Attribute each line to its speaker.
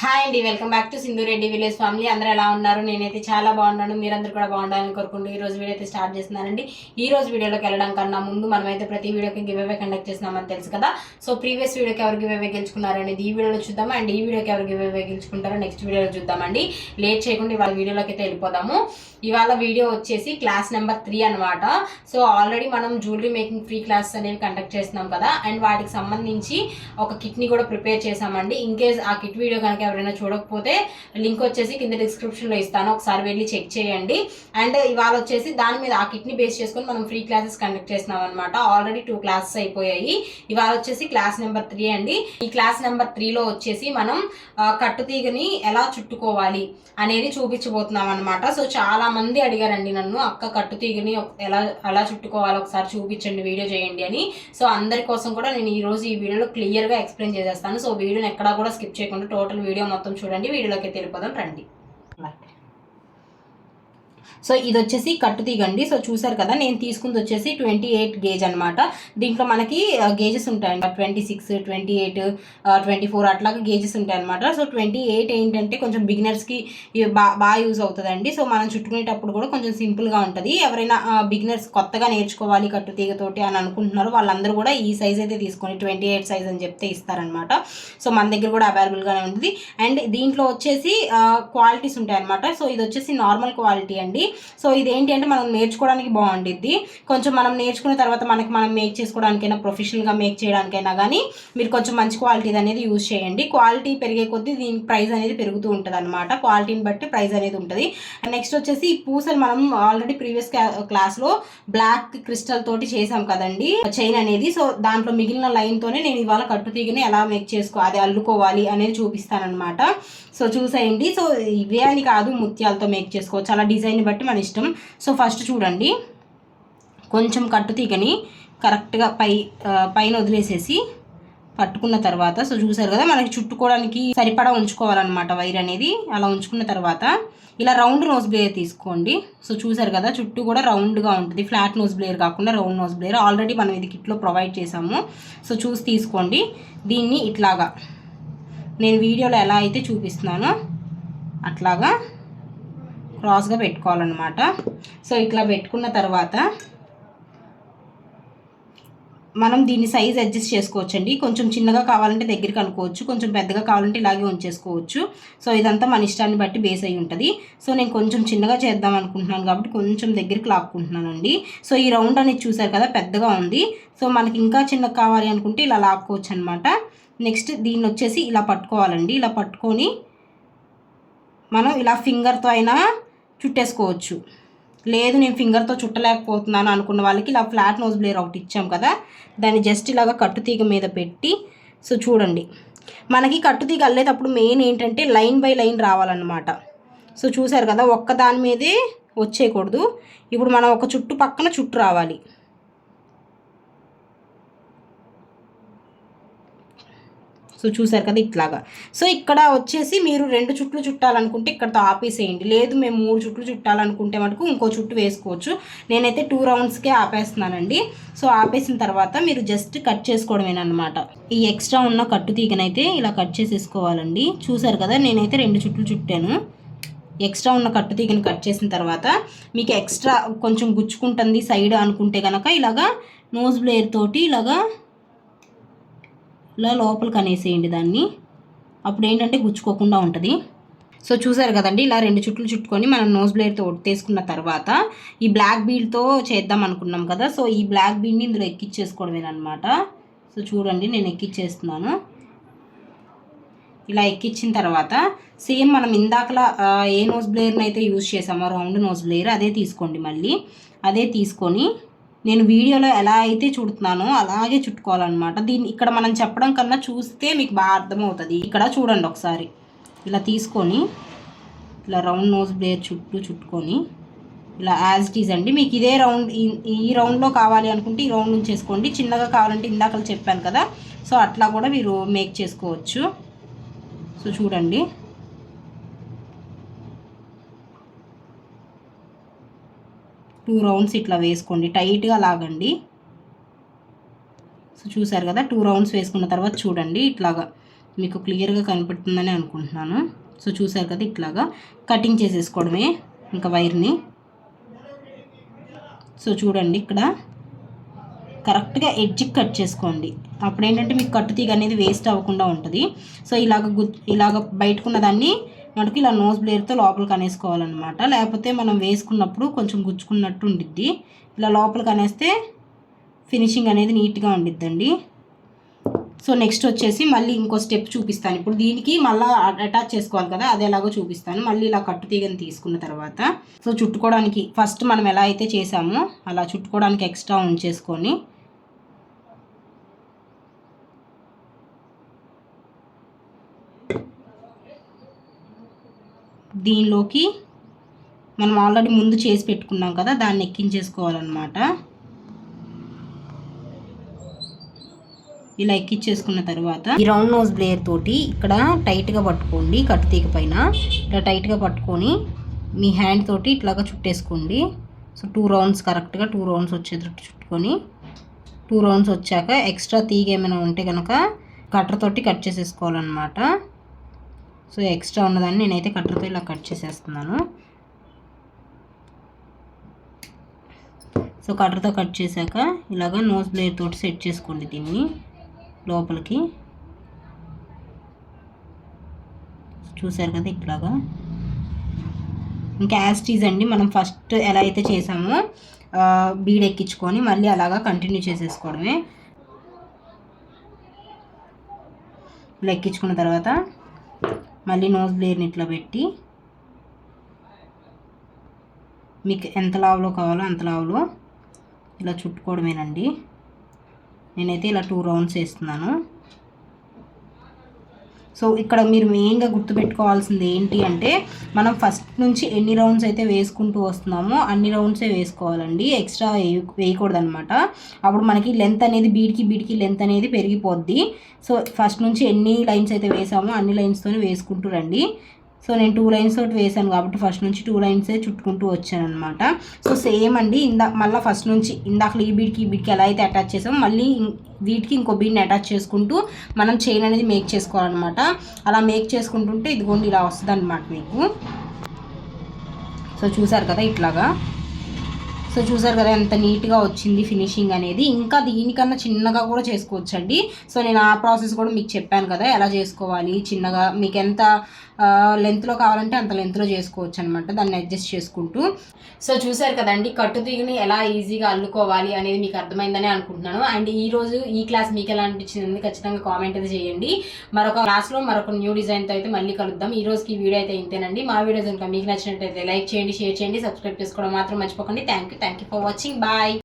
Speaker 1: hi అండి welcome back to Sindhu Reddy village family అందరూ ఎలా ఉన్నారు నేనైతే చాలా బాగున్నాను మీరందరూ కూడా బాగుండాలని కోరుకుంటూ ఈ రోజు వీడియో అయితే స్టార్ట్ చేస్తున్నానండి ఈ రోజు వీడియోలోకి వెళ్ళడం కన్నా ముందు మనమైతే ప్రతి వీడియోకి గివ్ అవే కండక్ట్ చేస్తున్నామని తెలుసు కదా సో ప్రీవియస్ వీడియోకి ఎవరు గివ్ అవే గెలుచుకున్నారు అనేది ఈ వీడియోలో చూద్దాము అండ్ ఈ వీడియోకి ఎవరు గివ్ అవే గెలుచుకుంటారో నెక్స్ట్ వీడియోలో చూద్దామండి లేట్ చేయకుండా ఇవాళ వీడియోలోకి అయితే వెళ్ళిపోదాము ఇవాళ వీడియో వచ్చేసి క్లాస్ నెంబర్ త్రీ అనమాట సో ఆల్రెడీ మనం జ్యువెలరీ మేకింగ్ ఫ్రీ క్లాసెస్ అనేవి కండక్ట్ చేస్తున్నాం కదా అండ్ వాటికి సంబంధించి ఒక కిట్ని కూడా ప్రిపేర్ చేసామండి ఇన్ కేస్ ఆ కిట్ వీడియో కనుక ఎవరైనా చూడకపోతే లింక్ వచ్చేసి కింద డిస్క్రిప్షన్లో ఇస్తాను ఒకసారి వెళ్ళి చెక్ చేయండి అండ్ ఇవాళ వచ్చేసి దాని మీద ఆ కిట్ని బేస్ చేసుకొని మనం ఫ్రీ క్లాసెస్ కండక్ట్ చేసినాం అనమాట ఆల్రెడీ టూ క్లాసెస్ అయిపోయాయి ఇవాళ వచ్చేసి క్లాస్ నెంబర్ త్రీ అండి ఈ క్లాస్ నెంబర్ త్రీలో వచ్చేసి మనం కట్టుతీగని ఎలా చుట్టుకోవాలి అనేది చూపించబోతున్నాం అనమాట సో చాలా మంది అడిగారండి నన్ను అక్క కట్టుతీగని ఎలా ఎలా చుట్టుకోవాలో ఒకసారి చూపించండి వీడియో చేయండి అని సో అందరి కోసం కూడా నేను ఈరోజు ఈ వీడియోలో క్లియర్గా ఎక్స్ప్లెయిన్ చేసేస్తాను సో వీడియోని ఎక్కడా కూడా స్కిప్ చేయకుండా టోటల్ వీడియో వీడియో మొత్తం చూడండి వీడియోలోకి తెలిపోదాం రండి సో ఇది వచ్చేసి కట్టు తీగండి సో చూసారు కదా నేను తీసుకుంది వచ్చేసి ట్వంటీ ఎయిట్ గేజ్ అనమాట దీంట్లో మనకి గేజెస్ ఉంటాయండి twenty six twenty eight twenty four అట్లాగే గేజెస్ ఉంటాయి అనమాట సో ట్వంటీ ఎయిట్ ఏంటంటే కొంచెం బిగినర్స్కి బాగా బాగా యూజ్ అవుతుందండి సో మనం చుట్టుకునేటప్పుడు కూడా కొంచెం సింపుల్గా ఉంటుంది ఎవరైనా బిగినర్స్ కొత్తగా నేర్చుకోవాలి కట్టు తీగతోటి అని అనుకుంటున్నారో వాళ్ళందరూ కూడా ఈ సైజ్ అయితే తీసుకొని ట్వంటీ ఎయిట్ సైజ్ అని చెప్తే ఇస్తారనమాట సో మన దగ్గర కూడా అవైలబుల్గానే ఉంటుంది అండ్ దీంట్లో వచ్చేసి క్వాలిటీస్ ఉంటాయి అనమాట సో ఇది వచ్చేసి నార్మల్ క్వాలిటీ అండి ఉంటుంది సో ఇది ఏంటి అంటే మనం నేర్చుకోవడానికి బాగుండిద్ది కొంచెం మనం నేర్చుకున్న తర్వాత మనకి మనం మేక్ చేసుకోవడానికైనా ప్రొఫెషనల్గా మేక్ చేయడానికైనా కానీ మీరు కొంచెం మంచి క్వాలిటీది అనేది యూజ్ చేయండి క్వాలిటీ పెరిగే కొద్దీ దీని ప్రైస్ అనేది పెరుగుతూ ఉంటుంది అనమాట క్వాలిటీని బట్టి ప్రైస్ అనేది ఉంటుంది నెక్స్ట్ వచ్చేసి ఈ పూసలు మనం ఆల్రెడీ ప్రీవియస్ క్లాస్లో బ్లాక్ క్రిస్టల్ తోటి చేసాం కదండి చైన్ అనేది సో దాంట్లో మిగిలిన లైన్తోనే నేను ఇవాళ కట్టు తీగని ఎలా మేక్ చేసుకో అది అల్లుకోవాలి అనేది చూపిస్తానమాట సో చూసేయండి సో ఇవే అని కాదు ముత్యాలతో మేక్ చేసుకోవచ్చు చాలా డిజైన్ బట్టి మన ఇష్టం సో ఫస్ట్ చూడండి కొంచెం కట్టు తీగని కరెక్ట్గా పై పైన వదిలేసేసి పట్టుకున్న తర్వాత సో చూసారు కదా మనకి చుట్టుకోవడానికి సరిపడా ఉంచుకోవాలన్నమాట వైర్ అనేది అలా ఉంచుకున్న తర్వాత ఇలా రౌండ్ నోస్ బ్లేయర్ తీసుకోండి సో చూసారు కదా చుట్టూ కూడా రౌండ్గా ఉంటుంది ఫ్లాట్ నోస్ బ్లేయర్ కాకుండా రౌండ్ నోస్ బ్లేయర్ ఆల్రెడీ మనం ఇది కిట్లో ప్రొవైడ్ చేసాము సో చూసి తీసుకోండి దీన్ని ఇట్లాగా నేను వీడియోలో ఎలా అయితే చూపిస్తున్నానో అట్లాగా క్రాస్గా పెట్టుకోవాలన్నమాట సో ఇట్లా పెట్టుకున్న తర్వాత మనం దీన్ని సైజ్ అడ్జస్ట్ చేసుకోవచ్చండి కొంచెం చిన్నగా కావాలంటే దగ్గరికి అనుకోవచ్చు కొంచెం పెద్దగా కావాలంటే ఇలాగే ఉంచేసుకోవచ్చు సో ఇదంతా మన ఇష్టాన్ని బట్టి బేస్ అయి ఉంటుంది సో నేను కొంచెం చిన్నగా చేద్దాం అనుకుంటున్నాను కాబట్టి కొంచెం దగ్గరికి లాక్కుంటున్నాను అండి సో ఈ రౌండ్ అనేది చూసారు కదా పెద్దగా ఉంది సో మనకి ఇంకా చిన్నగా కావాలి అనుకుంటే ఇలా లాక్కోవచ్చు అనమాట నెక్స్ట్ దీన్ని వచ్చేసి ఇలా పట్టుకోవాలండి ఇలా పట్టుకొని మనం ఇలా ఫింగర్తో అయినా చుట్టేసుకోవచ్చు లేదు నేను ఫింగర్తో చుట్టలేకపోతున్నాను అనుకున్న వాళ్ళకి ఇలా ఫ్లాట్ నోజ్ బ్లేర్ ఒకటి ఇచ్చాం కదా దాన్ని జస్ట్ ఇలాగా కట్టుతీగ మీద పెట్టి సో చూడండి మనకి కట్టుతీగ అల్లేటప్పుడు మెయిన్ ఏంటంటే లైన్ బై లైన్ రావాలన్నమాట సో చూసారు కదా ఒక్క దాని మీదే వచ్చేయకూడదు ఇప్పుడు మనం ఒక చుట్టు పక్కన చుట్టు రావాలి సో చూసారు కదా ఇట్లాగా సో ఇక్కడ వచ్చేసి మీరు రెండు చుట్లు చుట్టాలనుకుంటే ఇక్కడతో ఆపేసేయండి లేదు మేము మూడు చుట్లు చుట్టాలనుకుంటే మటుకు ఇంకో చుట్టు వేసుకోవచ్చు నేనైతే టూ రౌండ్స్కే ఆపేస్తున్నానండి సో ఆపేసిన తర్వాత మీరు జస్ట్ కట్ చేసుకోవడమేనమాట ఈ ఎక్స్ట్రా ఉన్న కట్టు తీగనైతే ఇలా కట్ చేసేసుకోవాలండి చూసారు కదా నేనైతే రెండు చుట్లు చుట్టాను ఎక్స్ట్రా ఉన్న కట్టు తీగను కట్ చేసిన తర్వాత మీకు ఎక్స్ట్రా కొంచెం గుచ్చుకుంటుంది సైడ్ అనుకుంటే కనుక ఇలాగా నోజ్ బ్లేయర్ తోటి ఇలాగా ఇలా లోపలికి అనేసేయండి దాన్ని అప్పుడు ఏంటంటే గుచ్చుకోకుండా ఉంటుంది సో చూసారు కదండి ఇలా రెండు చుట్లు చుట్టుకొని మనం నోస్ బ్లేడ్తో ఒట్టేసుకున్న తర్వాత ఈ బ్లాక్ బీల్తో చేద్దాం అనుకున్నాం కదా సో ఈ బ్లాక్ బీల్ని ఇందులో ఎక్కిచ్చేసుకోవడమేనమాట సో చూడండి నేను ఎక్కిచ్చేస్తున్నాను ఇలా ఎక్కిచ్చిన తర్వాత సేమ్ మనం ఇందాకలా ఏ నోస్ బ్లేయర్ని అయితే యూజ్ చేసామో రౌండ్ నోస్ బ్లేయర్ అదే తీసుకోండి మళ్ళీ అదే తీసుకొని నేను వీడియోలో ఎలా అయితే చుడుతున్నానో అలాగే చుట్టుకోవాలన్నమాట దీన్ని ఇక్కడ మనం చెప్పడం కన్నా చూస్తే మీకు బాగా అర్థమవుతుంది ఇక్కడ చూడండి ఒకసారి ఇలా తీసుకొని ఇలా రౌండ్ నోస్ బ్లేయర్ చుట్టూ చుట్టుకొని ఇలా యాజ్ ఇట్ ఈజ్ అండి మీకు ఇదే రౌండ్ ఈ రౌండ్లో కావాలి అనుకుంటే ఈ రౌండ్ నుంచి చేసుకోండి చిన్నగా కావాలంటే ఇందాకలు చెప్పాను కదా సో అట్లా కూడా మీరు మేక్ చేసుకోవచ్చు సో చూడండి టూ రౌండ్స్ ఇట్లా వేసుకోండి టైట్గా లాగండి సో చూసారు కదా టూ రౌండ్స్ వేసుకున్న తర్వాత చూడండి ఇట్లాగా మీకు క్లియర్గా కనిపెడుతుందని అనుకుంటున్నాను సో చూసారు కదా ఇట్లాగా కటింగ్ చేసేసుకోవడమే ఇంకా వైర్ని సో చూడండి ఇక్కడ కరెక్ట్గా ఎడ్జ్కి కట్ చేసుకోండి అప్పుడు ఏంటంటే మీకు కట్టు తీగ అనేది వేస్ట్ అవ్వకుండా ఉంటుంది సో ఇలాగ గు ఇలాగ బయటకున్న దాన్ని మటుకు ఇలా నోస్ బ్లేర్తో లోపలికి అనేసుకోవాలన్నమాట లేకపోతే మనం వేసుకున్నప్పుడు కొంచెం గుచ్చుకున్నట్టు ఉండిద్ది ఇలా లోపలికి అనేస్తే ఫినిషింగ్ అనేది నీట్గా ఉండిద్దండి సో నెక్స్ట్ వచ్చేసి మళ్ళీ ఇంకో స్టెప్ చూపిస్తాను ఇప్పుడు దీనికి మళ్ళీ అటాచ్ చేసుకోవాలి కదా అది ఎలాగో చూపిస్తాను మళ్ళీ ఇలా కట్టు తీగని తీసుకున్న తర్వాత సో చుట్టుకోవడానికి ఫస్ట్ మనం ఎలా అయితే చేసామో అలా చుట్టుకోవడానికి ఎక్స్ట్రా ఉంచేసుకొని దీనిలోకి మనం ఆల్రెడీ ముందు చేసి పెట్టుకున్నాం కదా దాన్ని ఎక్కించేసుకోవాలన్నమాట ఇలా ఎక్కించేసుకున్న తర్వాత ఈ రౌండ్ నోజ్ బ్లేయర్ తోటి ఇక్కడ టైట్గా పట్టుకోండి కట్టుతీక పైన ఇలా టైట్గా పట్టుకొని మీ హ్యాండ్ తోటి ఇట్లాగా చుట్టేసుకోండి సో టూ రౌండ్స్ కరెక్ట్గా టూ రౌండ్స్ వచ్చేటట్టు చుట్టుకొని టూ రౌండ్స్ వచ్చాక ఎక్స్ట్రా తీగ ఏమైనా ఉంటే కనుక తోటి కట్ చేసేసుకోవాలన్నమాట సో ఎక్స్ట్రా ఉన్నదాన్ని నేనైతే కట్టర్తో ఇలా కట్ చేసేస్తున్నాను సో కట్టర్తో కట్ చేశాక ఇలాగ నోస్ బ్లేడ్ తోటి సెట్ చేసుకోండి దీన్ని లోపలికి చూసారు కదా ఇట్లాగా ఇంకా యాస్టీజ్ అండి మనం ఫస్ట్ ఎలా అయితే చేసామో బీడ్ ఎక్కించుకొని మళ్ళీ అలాగా కంటిన్యూ చేసేసుకోవడమే ఇలా ఎక్కించుకున్న తర్వాత మళ్ళీ నోస్ బ్లేడ్ని ఇట్లా పెట్టి మీకు ఎంత లావులో కావాలో అంత లావులో ఇలా చుట్టుకోవడమేనండి నేనైతే ఇలా టూ రౌండ్స్ వేస్తున్నాను సో ఇక్కడ మీరు మెయిన్గా గుర్తుపెట్టుకోవాల్సింది ఏంటి అంటే మనం ఫస్ట్ నుంచి ఎన్ని రౌండ్స్ అయితే వేసుకుంటూ వస్తున్నామో అన్ని రౌండ్సే వేసుకోవాలండి ఎక్స్ట్రా వేయకూడదు అనమాట అప్పుడు మనకి లెంత్ అనేది బీడ్కి బీడ్కి లెంత్ అనేది పెరిగిపోద్ది సో ఫస్ట్ నుంచి ఎన్ని లైన్స్ అయితే వేసామో అన్ని లైన్స్తోనే వేసుకుంటూ రండి సో నేను టూ లైన్స్ ఒకటి వేసాను కాబట్టి ఫస్ట్ నుంచి టూ లైన్సే చుట్టుకుంటూ వచ్చాను అనమాట సో సేమ్ అండి ఇందా మళ్ళీ ఫస్ట్ నుంచి ఇందాక ఈ బీడ్కి ఈ బీడ్కి ఎలా అయితే అటాచ్ చేసామో మళ్ళీ వీటికి ఇంకో బీడ్ని అటాచ్ చేసుకుంటూ మనం చైన్ అనేది మేక్ చేసుకోవాలన్నమాట అలా మేక్ చేసుకుంటుంటే ఇదిగోండి ఇలా వస్తుంది అనమాట మీకు సో చూసారు కదా ఇట్లాగా సో చూసారు కదా ఎంత నీట్గా వచ్చింది ఫినిషింగ్ అనేది ఇంకా దీనికన్నా చిన్నగా కూడా చేసుకోవచ్చండి సో నేను ఆ ప్రాసెస్ కూడా మీకు చెప్పాను కదా ఎలా చేసుకోవాలి చిన్నగా మీకు ఎంత లెంత్లో కావాలంటే అంత లెంత్లో చేసుకోవచ్చు అనమాట దాన్ని అడ్జస్ట్ చేసుకుంటూ సో చూసారు కదండి కట్టు తీగని ఎలా ఈజీగా అల్లుకోవాలి అనేది మీకు అర్థమైందని అనుకుంటున్నాను అండ్ ఈ రోజు ఈ క్లాస్ మీకు ఎలా అనిపించింది ఖచ్చితంగా కామెంట్ అయితే చేయండి మరొక క్లాస్లో మరొక న్యూ డిజైన్తో అయితే మళ్ళీ కలుద్దాం ఈ రోజుకి వీడియో అయితే ఇంతేనండి మా వీడియోస్ ఇంకా మీకు నచ్చినట్టయితే లైక్ చేయండి షేర్ చేయండి సబ్స్క్రైబ్ చేసుకోవడం మాత్రం మర్చిపోకండి thank you thank you for watching bye